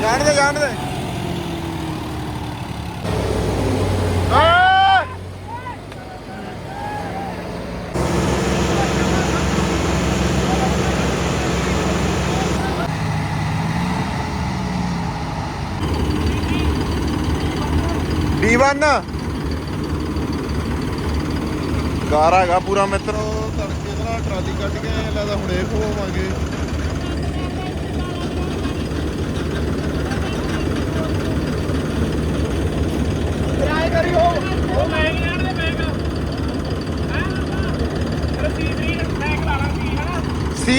ਜਾਣ ਦੇ ਜਾਣ ਦੇ। ਆ D1 ਗਾਰਾ ਹੈਗਾ ਪੂਰਾ ਮਿੱਤਰ। ਤੜਕੇ ਦਾ ਟਰਾਲੀ ਕੱਢ ਕੇ ਲੱਗਦਾ ਹੁਣ ਇਹ ਖੋਵਾਂਗੇ ਕਿਰਾਏ ਕਰੀ ਹੋ ਉਹ ਮੈਂ ਨਹੀਂ ਲੈਣ ਦੇ ਬੈਗ ਹੈ ਰਸੀਦ ਨਹੀਂ ਮੈਂ ਖਲਾਣਾ ਸੀ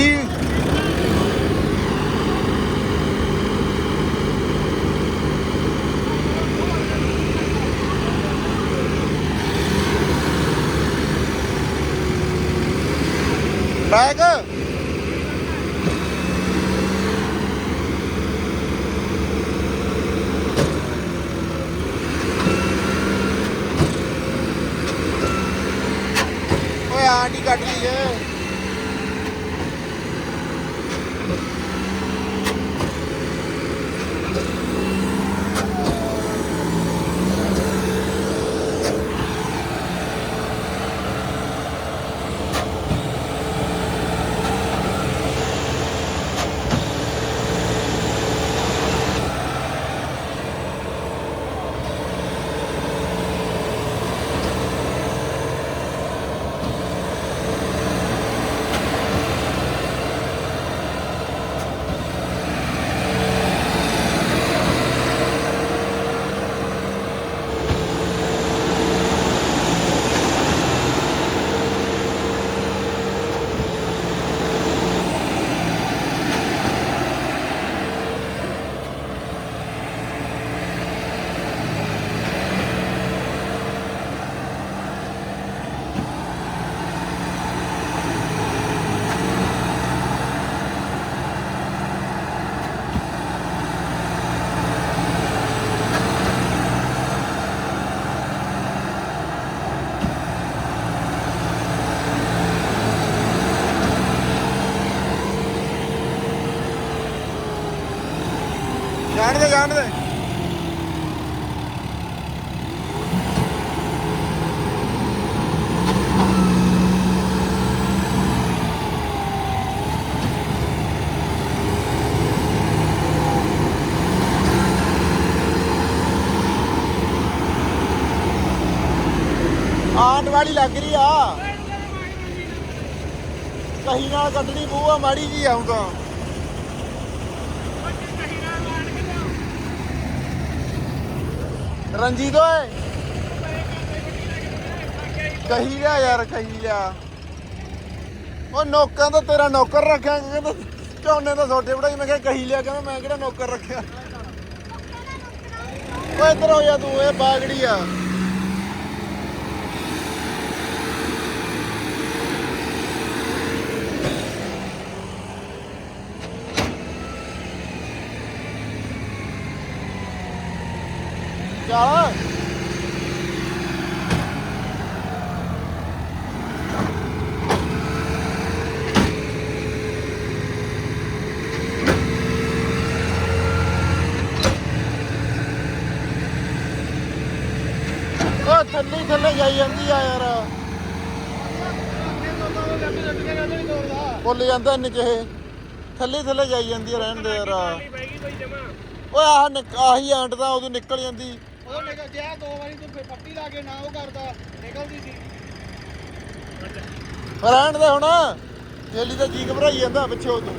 ਬੈਗ ਓਏ ਆਂਟੀ ਕੱਢ ਲਈ ਏ ਜਾਣ ਦੇ। ਆਂਡ ਵਾਲੀ ਲੱਗ ਰਹੀ ਆ। ਕਹੀ ਨਾਲ ਕੱਢਣੀ ਪਊ ਆ ਮਾੜੀ ਜੀ ਆਉਂਦਾ ਰਣਜੀਤ ਓਏ। ਕਹੀ ਲਿਆ ਯਾਰ, ਕਹੀ ਲਿਆ। ਉਹ ਨੌਕਾਂ ਦਾ ਤੇਰਾ ਨੌਕਰ ਰੱਖਿਆ, ਕਹਿੰਦਾ ਝੋਨੇ ਦਾ ਛੋਟੇ ਬੜਾਈ ਮੈਂ ਕਿਹਾ ਕਹੀ ਲਿਆ, ਕਹਿੰਦਾ ਮੈਂ ਕਿਹੜਾ ਨੌਕਰ ਰੱਖਿਆ। ਓਏ ਇੱਧਰ ਹੋ ਜਾ ਤੂੰ, ਇਹ ਬਾਗੜੀ ਆ। ਚੱਲ ਉਹ ਥੱਲੇ ਥੱਲੇ ਜਾਈ ਜਾਂਦੀ ਆ ਯਾਰ। ਭੁੱਲ ਜਾਂਦਾ ਇੰਨੇ ਜਿਹੇ ਥੱਲੇ ਥੱਲੇ ਜਾਈ ਜਾਂਦੀ ਆ ਰਹਿਣ ਦੇ ਯਾਰ। ਓਏ ਆਹ ਨਿਕ- ਆਹੀ ਆਂਟ ਦਾ ਉਦੋਂ ਨਿਕਲ ਜਾਂਦੀ। ਉਹ ਨਿਕਲ ਜਿਆ ਦੋ ਵਾਰੀ ਤੂੰ ਫਿਰ ਪੱਟੀ ਲਾ ਕੇ ਨਾ ਉਹ ਕਰਦਾ ਨਿਕਲਦੀ ਸੀ। ਰਹਿਣ ਦੇ ਹੁਣ ਥੇਲੀ ਤਾਂ ਜੀ ਘਬਰਾਈ ਜਾਂਦਾ ਪਿੱਛੋਂ ਤੋਂ।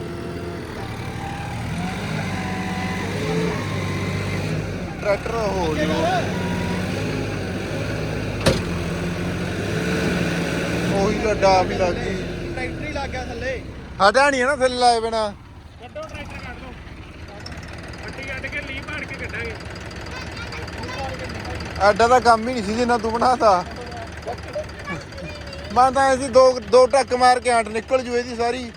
ਟਰੈਕਟਰ ਹੋ ਜੂ। ਉਹੀ ਲੱਡਾ ਵੀ ਲੱਗ ਗਈ। ਟਰੈਕਟਰ ਹੀ ਲੱਗ ਗਿਆ ਥੱਲੇ। ਹਟਾ ਨਹੀਂ ਹੈ ਨਾ ਥੱਲੇ ਲਾਏ ਬਿਨਾ। ਕੱਢੋ ਟਰੈਕਟਰ ਕੱਢ ਦੋ। ਅੱਡੀ ਕੱਢ ਕੇ ਲੀ ਭਾੜ ਕੇ ਕੱਢਾਂਗੇ। ਐਡਾ ਦਾ ਕੰਮ ਹੀ ਨਹੀਂ ਸੀ ਜਿੰਨਾ ਤੂੰ ਬਣਾਤਾ। ਮੈਂ ਤਾਂ ਐਸੀ ਦੋ ਦੋ ਟੱਕ ਮਾਰ ਕੇ ਆਂਟ ਨਿਕਲ ਜੂ ਇਹਦੀ ਸਾਰੀ।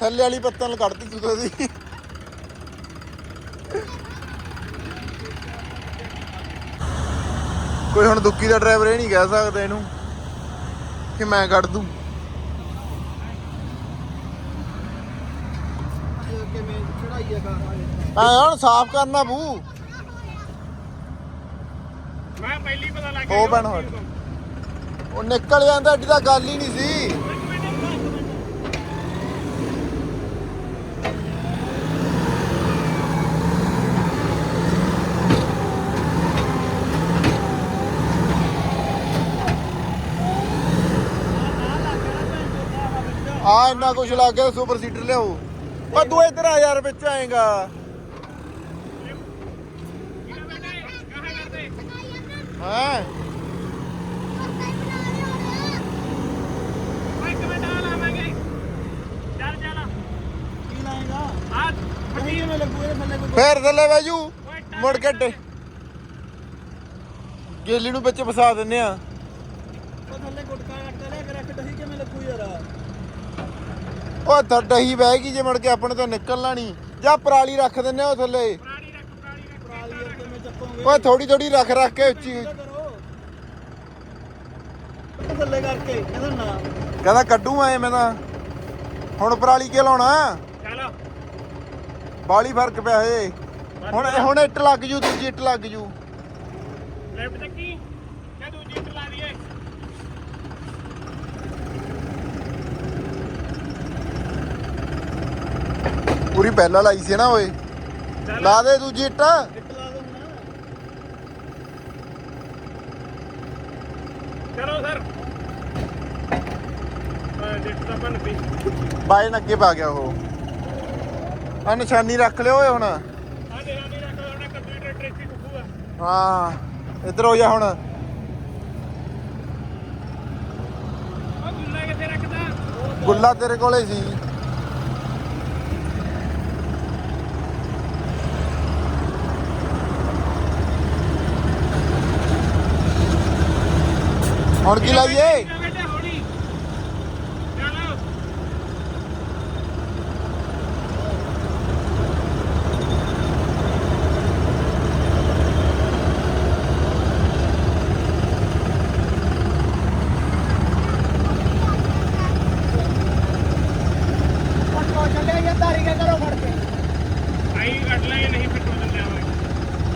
ਥੱਲੇ ਵਾਲੀ ਪੱਤਨ ਕੱਢਤੀ ਤੂੰ ਤਾਂ ਉਹਦੀ ਕੋਈ ਹੁਣ ਦੁੱਕੀ ਦਾ ਡਰਾਈਵਰ ਇਹ ਨਹੀਂ ਕਹਿ ਸਕਦਾ ਇਹਨੂੰ ਕਿ ਮੈਂ ਕੱਢ ਦੂੰ। ਐ ਹੁਣ ਸਾਫ਼ ਕਰਨਾ ਬੂ ਮੈਂ ਪਹਿਲੀ ਪਤਾ ਲੱਗ ਹੋ ਬਣ ਹੁਣ। ਉਹ ਨਿਕਲ ਜਾਂਦਾ ਐਡੀ ਤਾਂ ਗੱਲ ਹੀ ਨਹੀਂ ਸੀ। ਆ ਇੰਨਾ ਕੁਛ ਲੱਗ ਗਿਆ ਸੁਪਰ ਸੀਟਰ ਲਿਆਓ। ਓ ਤੂੰ ਇੱਧਰ ਆ ਯਾਰ ਵਿੱਚ ਆਏਗਾ। ਹਾਂ ਫੇਰ ਥੱਲੇ ਬਾਜੂ ਮੁੜ ਕੇ ਗੇਲੀ ਨੂੰ ਵਿੱਚ ਫਸਾ ਦਿੰਨੇ ਆ। ਉਹ ਥੱਲੇ ਗੁਟਕਾ ਆਟਾ ਲਿਆ ਕੇ ਰੱਖ ਦਹੀਂ ਕਿਵੇਂ ਲੱਗੂ ਯਾਰ ਉਹ ਤਾਂ ਡਹੀ ਬਹਿ ਗਈ ਜੇ ਮੁੜ ਕੇ ਆਪਣੇ ਤੋਂ ਨਿਕਲਣਾ ਨਹੀਂ। ਜਾਂ ਪਰਾਲੀ ਰੱਖ ਦਿੰਨੇ ਆ ਉਹ ਥੱਲੇ ਪਰਾਲੀ ਯਾਰ ਕਿਵੇਂ ਚੱਕੋਗੇ ਓਏ ਥੋੜੀ ਥੋੜੀ ਰੱਖ ਰੱਖ ਕੇ ਉੱਚੀ। ਥੱਲੇ ਕਰਕੇ ਇਹਦਾ ਨਾ। ਕਹਿੰਦਾ ਕੱਢੂ ਆਏ ਮੈਂ ਤਾਂ। ਹੁਣ ਪਰਾਲੀ ਕੇ ਲਾਉਣਾ? ਚੱਲ। ਬਾਲੀ ਫ਼ਰਕ ਪਿਆ ਏ ਹੁਣ ਹੁਣ ਇੱਟ ਲੱਗ ਜੂ ਦੂਜੀ ਇੱਟ ਲੱਗ ਜੂ। ਲੈਫਟ ਚੱਕੀ। ਕਿ ਦੂਜੀ ਚਲਾ ਦਈਏ ਪੂਰੀ ਪਹਿਲਾਂ ਲਾਈ ਸੀ ਨਾ ਓਏ। ਲਾ ਦੇ ਦੂਜੀ ਇੱਟ ਇੱਟ ਲਾ ਦੋ ਹੁਣ ਚਲੋ ਸਰ। ਆ ਜਿੱਟ ਤਾਂ ਬਣ ਪਈ ਬਾਈ ਅੱਗੇ ਪਾ ਗਿਆ ਉਹ। ਆ ਨਿਸ਼ਾਨੀ ਰੱਖ ਲਿਓ ਓਏ ਹੁਣ। ਆ ਦੇ ਆ ਨਹੀਂ ਰੱਖਦਾ ਉਹਨੇ ਕੰਪਿਊਟਰ ਟ੍ਰੇਸੀ ਕੁੱਕੂਆ ਹਾਂ ਇੱਧਰ ਹੋ ਜਾ ਹੁਣ। ਉਹ ਗੁੱਲਾ ਕਿੱਥੇ ਰੱਖਦਾ? ਗੁੱਲਾ ਤੇਰੇ ਕੋਲੇ ਸੀ ਹੁਣ ਕੀ ਲਾਈਏ ਬੇਟਾ ਹੌਲੀ ਚਲੋ ਪਟਕੋ ਚੱਲੇ ਜਾਂ ਧਾਰੀ ਕੇ ਕਰੋ ਫੜ ਕੇ ਆਈ ਕੱਢ ਲਾਂਗੇ ਨਹੀਂ ਹੁਣ ਦਿੰਦੇ ਆਵਾਂਗੇ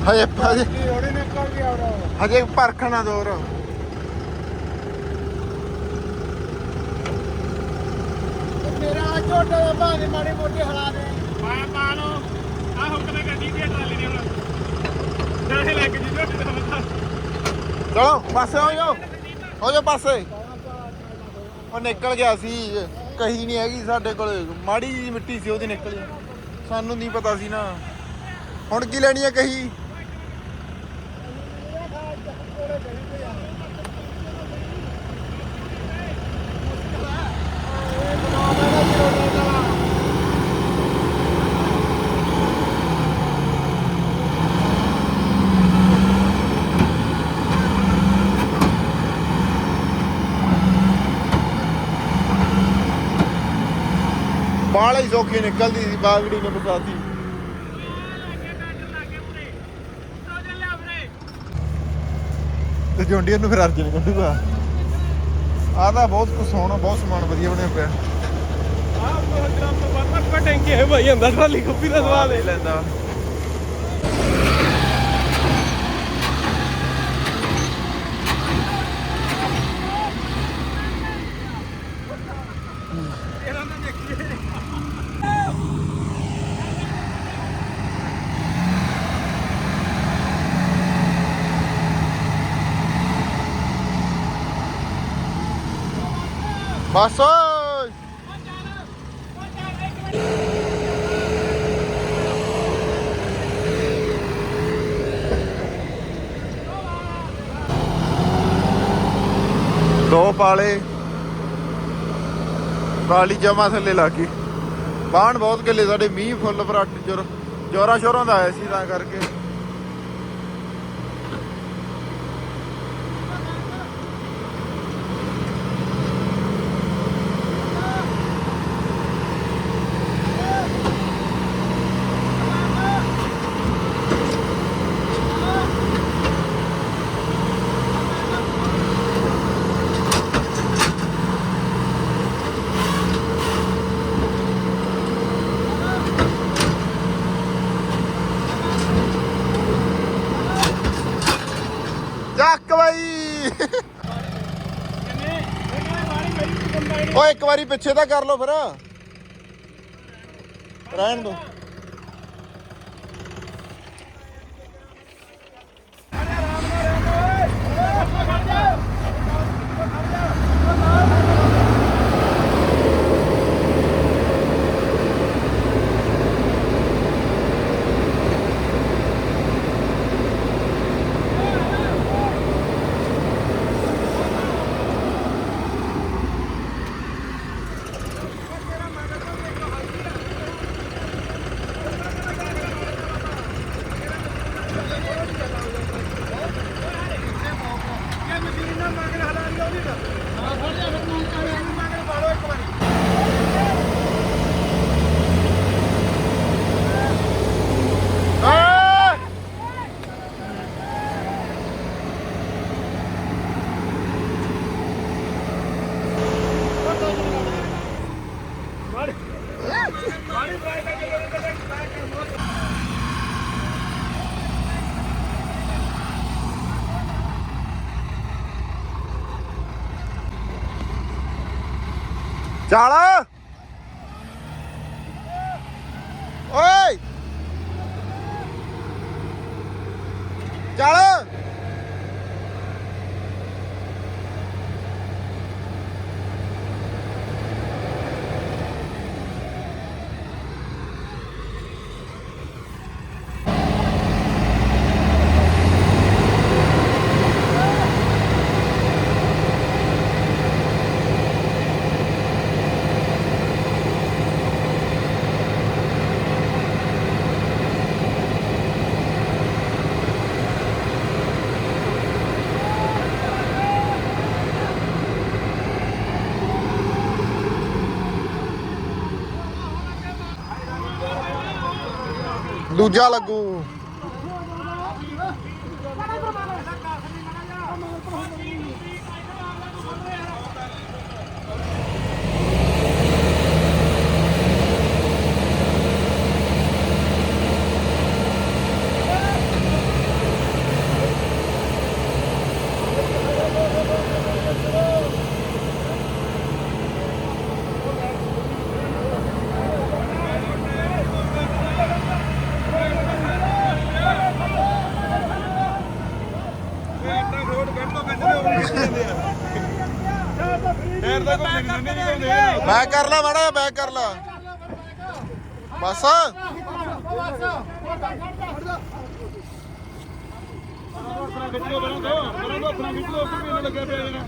ਹਜੇ ਹਜੇ ਕੀ ਹੋੜੇ ਨਿਕਲ ਗਿਆ ਉਹ ਹਜੇ ਪਰਖਣਾ ਦੋਰ ਮੇਰਾ ਛੋਟਾ ਜਿਹਾ ਭਾਵੇਂ ਮਾੜੀ ਮੋਟੀ ਹਲਾ ਦੇ। ਪਾ ਪਾ ਲੋ ਆ ਹੁੱਕ ਤੇ ਗੱਡੀ ਦੀ ਟਰਾਲੀ ਦੀ ਹੁਣ। ਨਾਲੇ ਲੱਗ ਜੀ ਝੋਟੀ ਦਾ ਮੱਥਾ ਚਲੋ ਪਾਸੇ ਹੋ ਜਾਓ। ਹੋ ਜਾਓ ਪਾਸੇ। ਉਹ ਨਿਕਲ ਗਿਆ ਸੀ ਕਹੀ ਨਹੀਂ ਹੈਗੀ ਸਾਡੇ ਕੋਲ। ਮਾੜੀ ਜੀ ਮਿੱਟੀ ਸੀ ਉਹਦੀ ਨਿਕਲੀ। ਸਾਨੂੰ ਨਹੀਂ ਪਤਾ ਸੀ ਨਾ। ਹੁਣ ਕੀ ਲੈਣੀ ਹੈ ਕਹੀ? ਬਾਹਲਾ ਹੀ ਸੌਖੀ ਨਿਕਲਦੀ ਸੀ ਬਾਗੜੀ ਨੇ ਬਸਾਤੀ ਤੇ ਜੌਂਡੀਅਰ ਨੂੰ ਫਿਰ ਅਰਜਨ ਕੱਢੂਗਾ। ਆਹ ਤਾਂ ਬਹੁਤ ਕੁਝ ਸੋਹਣਾ ਬਹੁਤ ਸਮਾਨ ਵਧੀਆ ਬਣਿਆ ਪਿਆ। ਆ 100 ਗ੍ਰਾਮ ਤੋਂ ਵੱਧ ਟੈਂਕੀ ਹੈ ਭਾਈ ਅੰਦਰ ਟਰਾਲੀ ਕੱਪੀ ਦਾ ਸਵਾਲ ਹੈ। ਲੈਂਦਾ ਬਸ ਓਏ ਦੋ ਪਾਲੇ। ਪਾਲੀ ਜਮਾ ਥੱਲੇ ਲਾ ਕੇ। ਬਾਣ ਬਹੁਤ ਕਿੱਲੇ ਸਾਡੇ ਮੀਂਹ ਫੁੱਲ ਫਰਾਟ ਜੋਰ ਜੋਰਾ ਸ਼ੋਰਾਂ ਦਾ ਆਇਆ ਸੀ ਤਾਂ ਕਰਕੇ। ਵਾਰੀ ਪਿੱਛੇ ਤਾਂ ਕਰ ਲਓ ਫਿਰ। ਰਹਿਣ ਦੋ ਇਹ ਮਸ਼ੀਨ ਨਾਲ ਮੰਗ ਹਲਾ ਰਹੀ ਉਹਦੀ ਤਾਂ ਹਾਂ ਫੜ ਜਾ ਫਿਰ ਮੰਗ ਮੰਗ ਪਾ ਲਓ ਇੱਕ ਵਾਰੀ ਆ ਪਾਣੀ ਟਰਾਈ ਕਰਕੇ ਜਦੋਂ ਤੱਕ ਟਰਾਈ ਕਰ ਮੋਤ ਚੱਲ। ਓਏ। ਚੱਲ। ਦੂਜਾ ਲੱਗੂ। ਕੋਈ ਨਹੀਂ ਨਹੀਂ ਬੈਕ ਕਰ ਲੈ ਮਾੜਾ ਬੈਕ ਕਰ ਲੈ। ਬਸ। ਖਿੱਚ ਲੋ ਦੋ। ਦੋ ਆਪਣਾ ਖਿੱਚ ਲੋ ਉੱਪਰ ਵੀ ਲੱਗਿਆ ਪਿਆ ਜਣਾ